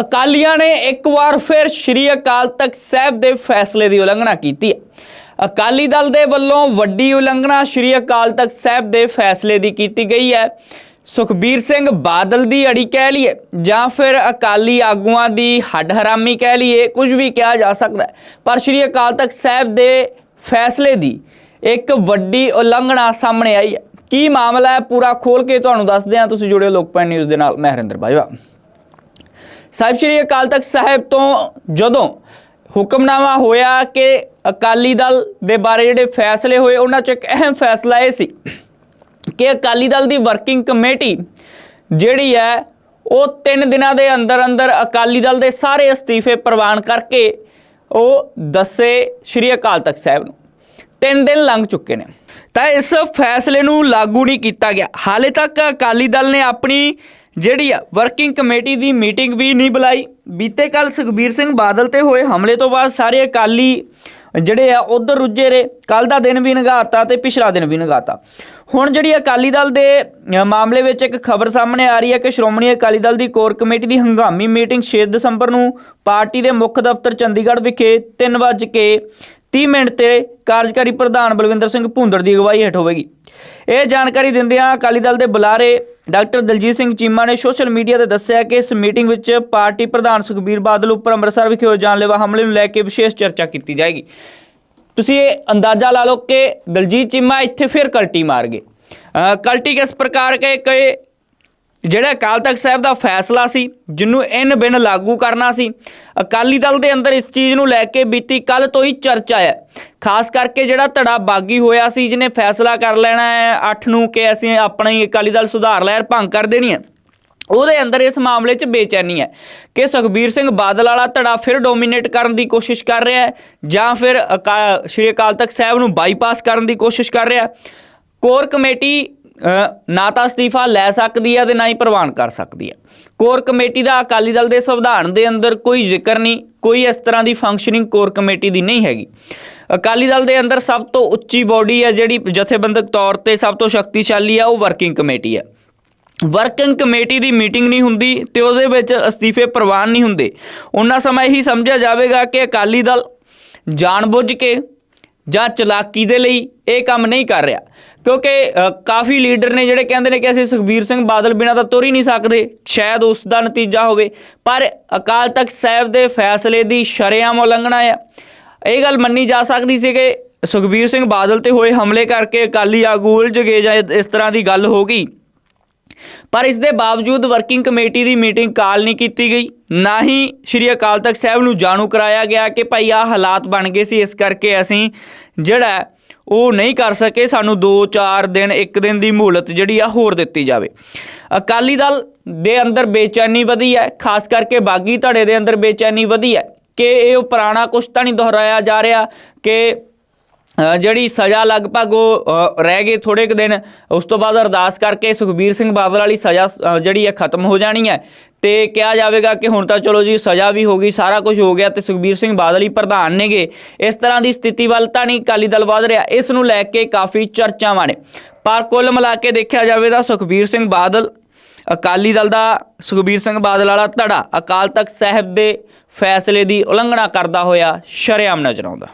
ਅਕਾਲੀਆਂ ਨੇ ਇੱਕ ਵਾਰ ਫਿਰ ਸ਼੍ਰੀ ਅਕਾਲ ਤਖਤ ਸਾਹਿਬ ਦੇ ਫੈਸਲੇ ਦੀ ਉਲੰਘਣਾ ਕੀਤੀ ਹੈ। ਅਕਾਲੀ ਦਲ ਦੇ ਵੱਲੋਂ ਵੱਡੀ ਉਲੰਘਣਾ ਸ਼੍ਰੀ ਅਕਾਲ ਤਖਤ ਸਾਹਿਬ ਦੇ ਫੈਸਲੇ ਦੀ ਕੀਤੀ ਗਈ ਹੈ। ਸੁਖਬੀਰ ਸਿੰਘ ਬਾਦਲ ਦੀ ਅੜੀ ਕਹਿ ਲਈਏ ਜਾਂ ਫਿਰ ਅਕਾਲੀ ਆਗੂਆਂ ਦੀ ਹੱਡ ਹਰਾਮੀ ਕਹਿ ਲਈਏ, ਕੁਝ ਵੀ ਕਿਹਾ ਜਾ ਸਕਦਾ ਪਰ ਸ਼੍ਰੀ ਅਕਾਲ ਤਖਤ ਸਾਹਿਬ ਦੇ ਫੈਸਲੇ ਦੀ ਇੱਕ ਵੱਡੀ ਉਲੰਘਣਾ ਸਾਹਮਣੇ ਆਈ ਹੈ। ਕੀ ਮਾਮਲਾ ਹੈ? ਪੂਰਾ ਖੋਲ ਕੇ ਤੁਹਾਨੂੰ ਦੱਸਦੇ ਹਾਂ। ਤੁਸੀਂ ਜੁੜਿਓ ਲੋਕਪਾਲ ਨਿਊਜ਼ ਦੇ ਨਾਲ ਮਹਿਰਿੰਦਰ ਬਾਜਵਾ। ਸਾਹਿਬ ਸ਼੍ਰੀ ਅਕਾਲ ਤਖਤ ਸਾਹਿਬ ਤੋਂ ਜਦੋਂ ਹੁਕਮਨਾਮਾ ਹੋਇਆ ਕਿ ਅਕਾਲੀ ਦਲ ਦੇ ਬਾਰੇ ਜਿਹੜੇ ਫੈਸਲੇ ਹੋਏ, ਉਹਨਾਂ ਚ ਇੱਕ ਅਹਿਮ ਫੈਸਲਾ ਇਹ ਸੀ ਕਿ ਅਕਾਲੀ ਦਲ ਦੀ ਵਰਕਿੰਗ ਕਮੇਟੀ ਜਿਹੜੀ ਹੈ, ਉਹ 3 ਦਿਨਾਂ ਦੇ ਅੰਦਰ ਅੰਦਰ ਅਕਾਲੀ ਦਲ ਦੇ ਸਾਰੇ ਅਸਤੀਫੇ ਪ੍ਰਵਾਨ ਕਰਕੇ ਉਹ ਦੱਸੇ ਸ਼੍ਰੀ ਅਕਾਲ ਤਖਤ ਸਾਹਿਬ ਨੂੰ। 3 ਦਿਨ ਲੰਘ ਚੁੱਕੇ ਨੇ। ਤਾਂ ਇਸ ਫੈਸਲੇ ਨੂੰ ਲਾਗੂ ਨਹੀਂ ਕੀਤਾ ਗਿਆ। ਹਾਲੇ ਤੱਕ ਅਕਾਲੀ ਦਲ ਨੇ ਆਪਣੀ ਜਿਹੜੀ ਆ ਵਰਕਿੰਗ ਕਮੇਟੀ ਦੀ ਮੀਟਿੰਗ ਵੀ ਨਹੀਂ ਬੁਲਾਈ। ਬੀਤੇ ਕੱਲ ਸੁਖਬੀਰ ਸਿੰਘ ਬਾਦਲ ਤੇ ਹੋਏ ਹਮਲੇ ਤੋਂ ਬਾਅਦ ਸਾਰੇ ਅਕਾਲੀ ਜਿਹੜੇ ਆ, ਉਧਰ ਰੁੱਝੇ ਰਹੇ। ਕੱਲ ਦਾ ਦਿਨ ਵੀ ਨਗਾਤਾ ਤੇ ਪਿਛਲਾ ਦਿਨ ਵੀ ਨਗਾਤਾ। ਹੁਣ ਜਿਹੜੀ ਅਕਾਲੀ ਦਲ ਦੇ ਮਾਮਲੇ ਵਿੱਚ ਇੱਕ ਖਬਰ ਸਾਹਮਣੇ ਆ ਰਹੀ ਹੈ ਕਿ ਸ਼੍ਰੋਮਣੀ ਅਕਾਲੀ ਦਲ ਦੀ ਕੋਰ ਕਮੇਟੀ ਦੀ ਹੰਗਾਮੀ ਮੀਟਿੰਗ 6 ਦਸੰਬਰ ਨੂੰ ਪਾਰਟੀ ਦੇ ਮੁੱਖ ਦਫ਼ਤਰ ਚੰਡੀਗੜ੍ਹ ਵਿਖੇ 3:30 ਮਿੰਟ ਤੇ ਕਾਰਜਕਾਰੀ ਪ੍ਰਧਾਨ ਬਲਵਿੰਦਰ ਸਿੰਘ ਭੁੰਦੜ ਦੀ ਅਗਵਾਈ ਹੇਠ ਹੋਵੇਗੀ। ਇਹ ਜਾਣਕਾਰੀ ਦਿੰਦਿਆਂ ਅਕਾਲੀ ਦਲ ਦੇ ਬੁਲਾਰੇ ਡਾਕਟਰ ਦਲਜੀਤ ਸਿੰਘ ਚੀਮਾ ਨੇ ਸੋਸ਼ਲ ਮੀਡੀਆ ਤੇ ਦੱਸਿਆ ਕਿ ਇਸ ਮੀਟਿੰਗ ਵਿੱਚ ਪਾਰਟੀ ਪ੍ਰਧਾਨ ਸੁਖਬੀਰ ਬਾਦਲ ਉੱਪਰ ਅੰਮ੍ਰਿਤਸਰ ਵਿਖੇ ਹੋਏ ਜਾਨਲੇਵਾ ਹਮਲੇ ਨੂੰ ਲੈ ਕੇ ਵਿਸ਼ੇਸ਼ ਚਰਚਾ ਕੀਤੀ ਜਾਏਗੀ। ਤੁਸੀਂ ਇਹ ਅੰਦਾਜ਼ਾ ਲਾ ਲਓ ਕਿ ਦਲਜੀਤ ਚੀਮਾ ਇੱਥੇ ਫਿਰ ਕਲਟੀ ਮਾਰ ਗਏ। ਕਲਟੀ ਕਿਸ ਪ੍ਰਕਾਰ ਕੇ ਕਿ ਜਿਹੜਾ ਅਕਾਲ ਤਖਤ ਸਾਹਿਬ ਦਾ ਫੈਸਲਾ ਸੀ, ਜਿਹਨੂੰ ਇਨ ਬਿਨ ਲਾਗੂ ਕਰਨਾ ਸੀ, ਅਕਾਲੀ ਦਲ ਦੇ ਅੰਦਰ ਇਸ ਚੀਜ਼ ਨੂੰ ਲੈ ਕੇ ਬੀਤੀ ਕੱਲ ਤੋਂ ਹੀ ਚਰਚਾ ਹੈ। ਖਾਸ ਕਰਕੇ ਜਿਹੜਾ ਧੜਾ ਬਾਗੀ ਹੋਇਆ ਸੀ, ਜਿਹਨੇ ਫੈਸਲਾ ਕਰ ਲੈਣਾ ਹੈ 8 ਨੂੰ ਕਿ ਅਸੀਂ ਆਪਣੀ ਅਕਾਲੀ ਦਲ ਸੁਧਾਰ ਲਹਿਰ ਭੰਗ ਕਰ ਦੇਣੀ ਹੈ। ਉਹਦੇ ਅੰਦਰ ਇਸ ਮਾਮਲੇ 'ਚ ਬੇਚੈਨੀ ਹੈ ਕਿ ਸੁਖਬੀਰ ਸਿੰਘ ਬਾਦਲ ਵਾਲਾ ਧੜਾ ਫਿਰ ਡੋਮੀਨੇਟ ਕਰਨ ਦੀ ਕੋਸ਼ਿਸ਼ ਕਰ ਰਿਹਾ ਹੈ, ਜਾਂ ਫਿਰ ਅਕਾ- ਸ਼੍ਰੀ ਅਕਾਲ ਤਖਤ ਸਾਹਿਬ ਨੂੰ ਬਾਈਪਾਸ ਕਰਨ ਦੀ ਕੋਸ਼ਿਸ਼ ਕਰ ਰਿਹਾ ਕੋਰ ਕਮੇਟੀ ਨਾ ਤਾਂ ਅਸਤੀਫਾ ਲੈ ਸਕਦੀ ਹੈ ਤੇ ਨਾ ਹੀ ਪ੍ਰਵਾਨ ਕਰ ਸਕਦੀ ਹੈ ਕੋਰ ਕਮੇਟੀ ਦਾ ਅਕਾਲੀ ਦਲ ਦੇ ਸੰਵਿਧਾਨ ਦੇ ਅੰਦਰ ਕੋਈ ਜ਼ਿਕਰ ਨਹੀਂ, ਕੋਈ ਇਸ ਤਰ੍ਹਾਂ ਦੀ ਫੰਕਸ਼ਨਿੰਗ ਕੋਰ ਕਮੇਟੀ ਦੀ ਨਹੀਂ ਹੈਗੀ। ਅਕਾਲੀ ਦਲ ਦੇ ਅੰਦਰ ਸਭ ਤੋਂ ਉੱਚੀ ਬਾਡੀ ਹੈ ਜਿਹੜੀ ਜਥੇਬੰਦਕ ਤੌਰ ਤੇ ਸਭ ਤੋਂ ਸ਼ਕਤੀਸ਼ਾਲੀ ਹੈ ਉਹ ਵਰਕਿੰਗ ਕਮੇਟੀ ਹੈ ਵਰਕਿੰਗ ਕਮੇਟੀ ਦੀ ਮੀਟਿੰਗ ਨਹੀਂ ਹੁੰਦੀ ਤੇ ਉਹਦੇ ਵਿੱਚ ਅਸਤੀਫੇ ਪ੍ਰਵਾਨ ਨਹੀਂ ਹੁੰਦੇ। ਉਹਨਾਂ ਸਮਾਂ ਹੀ ਸਮਝਿਆ ਜਾਵੇਗਾ ਕਿ ਅਕਾਲੀ ਦਲ ਜਾਣਬੁੱਝ ਕੇ ਜਾਂ ਚਲਾਕੀ ਦੇ ਲਈ ਇਹ ਕੰਮ ਨਹੀਂ ਕਰ ਰਿਹਾ। ਕਿਉਂਕਿ ਕਾਫੀ ਲੀਡਰ ਨੇ ਜਿਹੜੇ ਕਹਿੰਦੇ ਨੇ ਕਿ ਅਸੀਂ ਸੁਖਬੀਰ ਸਿੰਘ ਬਾਦਲ ਬਿਨਾਂ ਤਾਂ ਤੁਰ ਹੀ ਨਹੀਂ ਸਕਦੇ, ਸ਼ਾਇਦ ਉਸ ਦਾ ਨਤੀਜਾ ਹੋਵੇ। ਪਰ ਅਕਾਲ ਤਖਤ ਸਾਹਿਬ ਦੇ ਫੈਸਲੇ ਦੀ ਸ਼ਰੇਆਮ ਉਲੰਘਣਾ ਹੈ ਇਹ ਗੱਲ ਮੰਨੀ ਜਾ ਸਕਦੀ ਸੀ ਕਿ ਸੁਖਬੀਰ ਸਿੰਘ ਬਾਦਲ ਤੇ ਹੋਏ ਹਮਲੇ ਕਰਕੇ ਅਕਾਲੀ ਆਗੂ ਉਲਝ ਗਏ ਜਾਂ ਇਸ ਤਰ੍ਹਾਂ ਦੀ ਗੱਲ ਹੋ ਗਈ। ਪਰ ਇਸ ਦੇ ਬਾਵਜੂਦ ਵਰਕਿੰਗ ਕਮੇਟੀ ਦੀ ਮੀਟਿੰਗ ਕਾਲ ਨਹੀਂ ਕੀਤੀ ਗਈ। ਨਾ ਹੀ ਸ਼੍ਰੀ ਅਕਾਲ ਤਖਤ ਸਾਹਿਬ ਨੂੰ ਜਾਣੂ ਕਰਾਇਆ ਗਿਆ ਕਿ ਭਾਈ ਆ ਹਾਲਾਤ ਬਣ ਗਏ ਸੀ, ਇਸ ਕਰਕੇ ਅਸੀਂ ਜਿਹੜਾ ਉਹ ਨਹੀਂ ਕਰ ਸਕੇ। ਸਾਨੂੰ 2-4 ਦਿਨ 1 ਦਿਨ ਦੀ ਮਹੂਲਤ ਜਿਹੜੀ ਆ ਹੋਰ ਦਿੱਤੀ ਜਾਵੇ। ਅਕਾਲੀ ਦਲ ਦੇ ਅੰਦਰ ਬੇਚੈਨੀ ਵਧੀ ਹੈ, ਖਾਸ ਕਰਕੇ ਬਾਗੀ ਧੜੇ ਦੇ ਅੰਦਰ ਬੇਚੈਨੀ ਵਧੀ ਹੈ ਕਿ ਇਹ ਪੁਰਾਣਾ ਕੁਛ ਤਾਂ ਨਹੀਂ ਦੁਹਰਾਇਆ ਜਾ ਰਿਹਾ ਕਿ ਜਿਹੜੀ ਸਜ਼ਾ ਲਗਭਗ ਉਹ ਰਹਿ ਗਏ ਥੋੜੇ ਕੁ ਦਿਨ, ਉਸ ਤੋਂ ਬਾਅਦ ਅਰਦਾਸ ਕਰਕੇ ਸੁਖਬੀਰ ਸਿੰਘ ਬਾਦਲ ਵਾਲੀ ਸਜ਼ਾ ਜਿਹੜੀ ਹੈ ਖਤਮ ਹੋ ਜਾਣੀ ਹੈ। ਤੇ ਕਿਹਾ ਜਾਵੇਗਾ ਕਿ ਹੁਣ ਤਾਂ ਚਲੋ ਜੀ ਸਜ਼ਾ ਵੀ ਹੋ ਗਈ, ਸਾਰਾ ਕੁਝ ਹੋ ਗਿਆ ਤੇ ਸੁਖਬੀਰ ਸਿੰਘ ਬਾਦਲ ਹੀ ਪ੍ਰਧਾਨ ਨੇਗੇ। ਇਸ ਤਰ੍ਹਾਂ ਦੀ ਸਥਿਤੀ ਵੱਲ ਤਾਂ ਨਹੀਂ ਅਕਾਲੀ ਦਲ ਵਧ ਰਿਹਾ, ਇਸ ਨੂੰ ਲੈ ਕੇ ਕਾਫੀ ਚਰਚਾਵਾਂ ਨੇ। ਪਰ ਕੁੱਲ ਮਿਲਾ ਕੇ ਦੇਖਿਆ ਜਾਵੇ ਤਾਂ ਸੁਖਬੀਰ ਸਿੰਘ ਬਾਦਲ, ਅਕਾਲੀ ਦਲ ਦਾ ਸੁਖਬੀਰ ਸਿੰਘ ਬਾਦਲ ਵਾਲਾ ਧੜਾ ਅਕਾਲ ਤਖਤ ਸਾਹਿਬ ਦੇ ਫੈਸਲੇ ਦੀ ਉਲੰਘਣਾ ਕਰਦਾ ਹੋਇਆ ਸ਼ਰੇਆਮ ਨਜ਼ਰ ਆਉਂਦਾ।